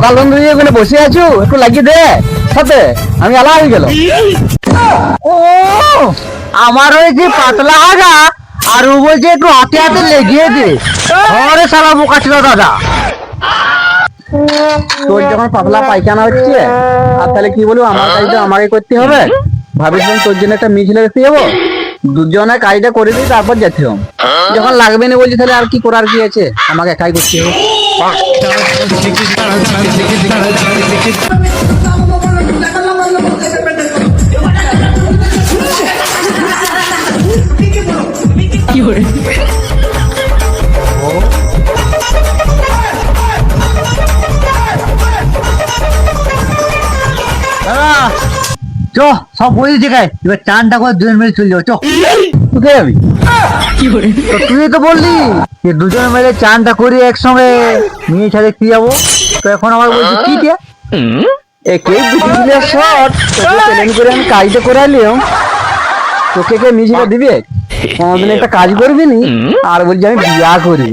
সকাল ধরে ওখানে বসে আছো? একটু লাগিয়ে দে। সাথে, আমি আলা হয়ে গেল আমার ওই যে পাতলা হাগা, আর ও বলছে একটু হাতে হাতে লেগিয়ে দে। ঘরে সারা বোকা ছিল, দাদা। তোর যখন পাতলা পায়খানা হচ্ছে, আর তাহলে কি বলব, আমার কাজটা আমাকে করতে হবে। ভাবিছিলাম তোর জন্য একটা মিছিল রেখে যাব? দুজনে কাজটা করে দিই তারপর যেতে হবে। যখন লাগবে না বলছি, তাহলে আর কি করার কি আছে? আমাকে একাই করতে হবে। চ সব বই দিচ্ছে গায়ে। এবার চানটা করে দুজন মিলে চলে যাও চ। কোথায় যাবি? তুই তো বললি যে দুজন মিলে চানটা করি একসঙ্গে। মেয়ে ছাড়ে কি যাব? তো এখন আমার বলছি কি দিয়ে একেই বুঝিলে শর্ট তোকে প্ল্যান করে আমি কাজটা করাইলাম। তোকে কে মিছিলে দিবে? কোনদিন একটা কাজ করবি নি? আর বলছি আমি বিয়া করবি